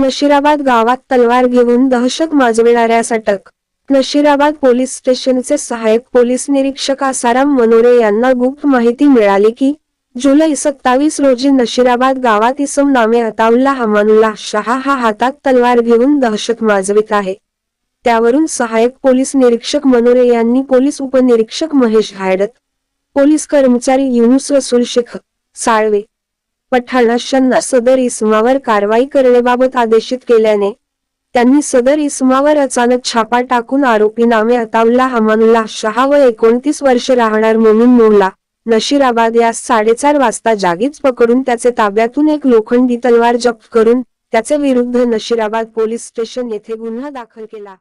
नशिराबाद गावात तलवार घेऊन दहशत माजविणाऱ्यास अटक नशिराबाद पोलीस स्टेशनचे सहाय्यक पोलीस निरीक्षक आसाराम मनोरे यांना गुप्त माहिती मिळाली की जुलै सत्तावीस रोजी नशिराबाद गावात इसम नामे अताउल्ला हमानुल्ला शहा हा हातात तलवार घेऊन दहशत माजवित आहे. त्यावरून सहाय्यक पोलीस निरीक्षक मनोरे यांनी पोलीस उपनिरीक्षक महेश हायडत पोलीस कर्मचारी युनुस रसूल शेख साळवे पठाणाशांना सदर इसमावर कारवाई करण्याबाबत आदेशित केल्याने त्यांनी सदर इसमावर अचानक छापा टाकून आरोपी नामे अताउल्ला हमानुल्ला शहा व एकोणतीस वर्ष राहणार मोमीन मोहला नशिराबाद यास साडेचार वाजता जागीच पकडून त्याचे ताब्यातून एक लोखंडी तलवार जप्त करून त्याचे विरुद्ध नशिराबाद पोलीस स्टेशन येथे गुन्हा दाखल केला.